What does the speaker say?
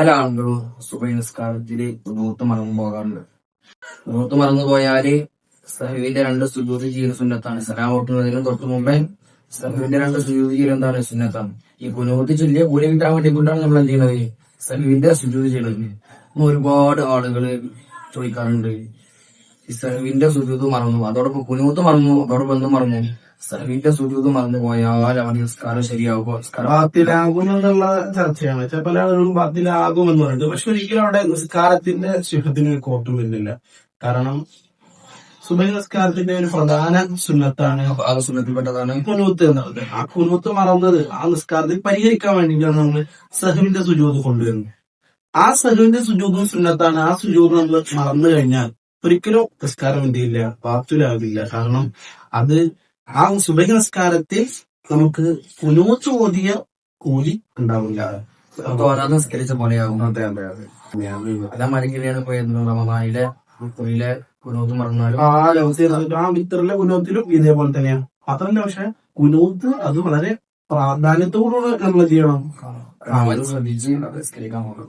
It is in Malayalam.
പല ആളുകളും സുബൈ നിസ്കാരത്തിൽ നൂത്ത് മറന്നു പോകാറുണ്ട്. നൂത്ത് മറന്നു പോയാൽ സഹുവിന്റെ രണ്ട് സുജൂതി ചെയ്യുന്ന സുന്നത്താണ്. സലാം ഓട്ടുന്നതിനും തൊട്ട് മുമ്പേ സഹുവിന്റെ രണ്ട് സുജൂതി ചെയ്യുന്ന എന്താണ്? സുന്നത്താണ്. ഈ കുനൂത്ത് ചൊല്ലിയ കൂലി കിട്ടാൻ വേണ്ടി കൊണ്ടാണ് നമ്മൾ എന്ത് ചെയ്യുന്നത്? സഹുവിന്റെ സുജൂതി ചെയ്യുന്നത്. ഒരുപാട് ആളുകൾ ചോദിക്കാറുണ്ട്. ഈ സഹുവിന്റെ സുജൂത് മറന്നു. അതോടൊപ്പം കുനൂത്ത് മറന്നു. അതോടൊപ്പം എന്ത് മറന്നു. സഹുവിന്റെ സുജൂത് മറന്നു പോയാൽ അവൻ നിസ്കാരം ശരിയാകുമോ നിസ്കാരം ബാത്തിലാകും എന്നുള്ള ചർച്ചയാണ് പല ആളുകളും ബാത്തിലാകും എന്ന് പറയുന്നത് പക്ഷെ ഒരിക്കലും അവിടെ നിസ്കാരത്തിന്റെ ശിഖത്തിന് ഒരു കോട്ടും വരുന്നില്ല. കാരണം സുബൈ നിസ്കാരത്തിന്റെ ഒരു പ്രധാന സുന്നത്താണ് ആ സുന്നത്തിൽപ്പെട്ടതാണ് കുനൂത്ത് എന്നുള്ളത്. ആ കുനൂത്ത് മറന്നത് ആ നിസ്കാരത്തിൽ പരിഹരിക്കാൻ വേണ്ടിയിട്ടാണ് നമ്മൾ സഹുവിന്റെ സുജൂത് കൊണ്ടുവരുന്നത്. ആ സഹുവിന്റെ സുജൂതും സുന്നത്താണ്. ആ സുജൂത് നമ്മൾ മറന്നു കഴിഞ്ഞാൽ ഒരിക്കലും നിസ്കാരം എന്ത് ചെയ്യില്ല പാത്തുലാകില്ല കാരണം അത് ആ സുബഹി നമസ്കാരത്തിൽ നമുക്ക് കുനൂത്ത് ഓതിയ കൂലി ഉണ്ടാവില്ല നമസ്കരിച്ച നിസ്കരിച്ച പോലെയാകും അതെ അതെ അതെ അതേമാതിരിയാണ് ഇപ്പൊ എന്ത് റമദാനിലെ കുറിയിലെ കുനൂത്ത് മറന്നാലും ആ ആ വിത്തറിലെ കുനൂത്തിലും ഇതേപോലെ തന്നെയാണ് മാത്രമല്ല പക്ഷെ കുനൂത്ത് അത് വളരെ പ്രാധാന്യത്തോടുകൂടെ നമ്മൾ ചെയ്യണം ശ്രദ്ധിച്ചു ശ്രദ്ധിച്ച് നിസ്കരിക്കാൻ പോകും